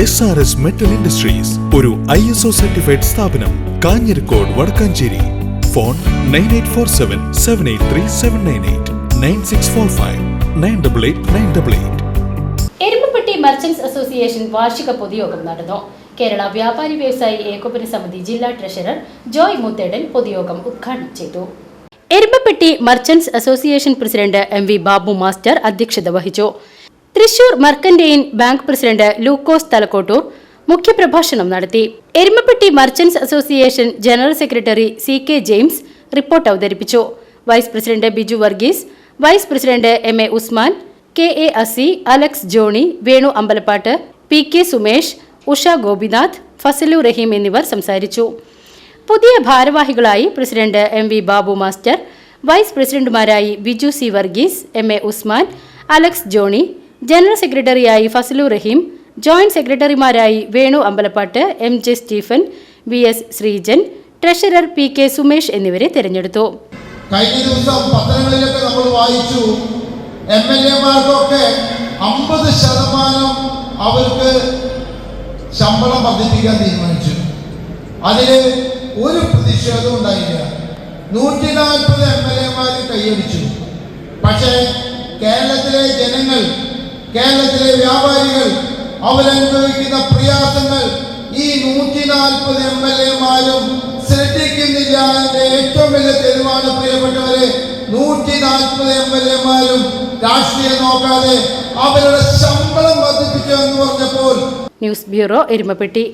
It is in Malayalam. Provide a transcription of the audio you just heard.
S R S metal industries ഒരു ഐ എസ് ഒ സർട്ടിഫൈഡ് സ്ഥാപനം Kanjirakode Vadakkanchery. Phone nine eight four seven seven eight three seven nine eight nine six four five nine double eight nine double eight Erumapetty merchants association വാർഷിക പൊതുയോഗം നടന്നു. കേരള വ്യാപാരി വ്യവസായി ഏകോപന സമിതി ജില്ലാ ട്രഷറർ ജോയ് മുത്തേടൻ പൊതുയോഗം ഉദ്ഘാടനം ചെയ്തു. Erumappetty merchants association president M V Babu master അധ്യക്ഷത വഹിച്ചു. Thrissur mercantile bank president Lukose Thalakkottoor മുഖ്യപ്രഭാഷണം നടത്തി. Erumappetty merchants association general secretary C K James report അവതരിപ്പിച്ചു. Vice president Biju Varghese vice president M A Usman K A Asi Alex Johny Venu Ambalappattu P K Sumesh Usha Gopinath Fazalu Raheem എന്നിവർ സംസാരിച്ചു. പുതിയ ഭാരവാഹികളായി president M V Babu master vice പ്രസിഡന്റുമാരായി Biju C Varghese M A Usman Alex Johny general സെക്രട്ടറിയായി ഫസലു റഹീം joint സെക്രട്ടറിമാരായി Venu Ambalappattu M J Stephen V S Sreejan treasurer P K Sumesh എന്നിവരെ തെരഞ്ഞെടുത്തു. കഴിഞ്ഞ ദിവസം പത്രങ്ങളിലൊക്കെ നമ്മൾ വായിച്ചു എം എൽ എമാർക്കൊക്കെ അമ്പത് ശതമാനം അവർക്ക് ശമ്പളം വർദ്ധിപ്പിക്കാൻ തീരുമാനിച്ചു. അതിൽ ഒരു പ്രതിഷേധവും ഉണ്ടായില്ല. നൂറ്റി നാൽപ്പത് എം എൽ എമാർ കൈയടിച്ചു. പക്ഷേ കേരളത്തിലെ ജനങ്ങൾ കേരളത്തിലെ വ്യാപാരികൾ അവരനുഭവിക്കുന്ന പ്രയാസങ്ങൾ ഈ നൂറ്റി നാൽപ്പത് എം എൽ എമാരും ശ്രദ്ധിക്കുന്നില്ല എന്റെ ഏറ്റവും വലിയ തെളിവാണ് പ്രിയപ്പെട്ടവരെ. നൂറ്റി നാൽപ്പത് എം എൽ എമാരും രാഷ്ട്രീയം നോക്കാതെ അവരുടെ ശമ്പളം വർദ്ധിപ്പിച്ചു എന്ന് പറഞ്ഞപ്പോൾ ന്യൂസ് ബ്യൂറോ എരുമപ്പെട്ടി.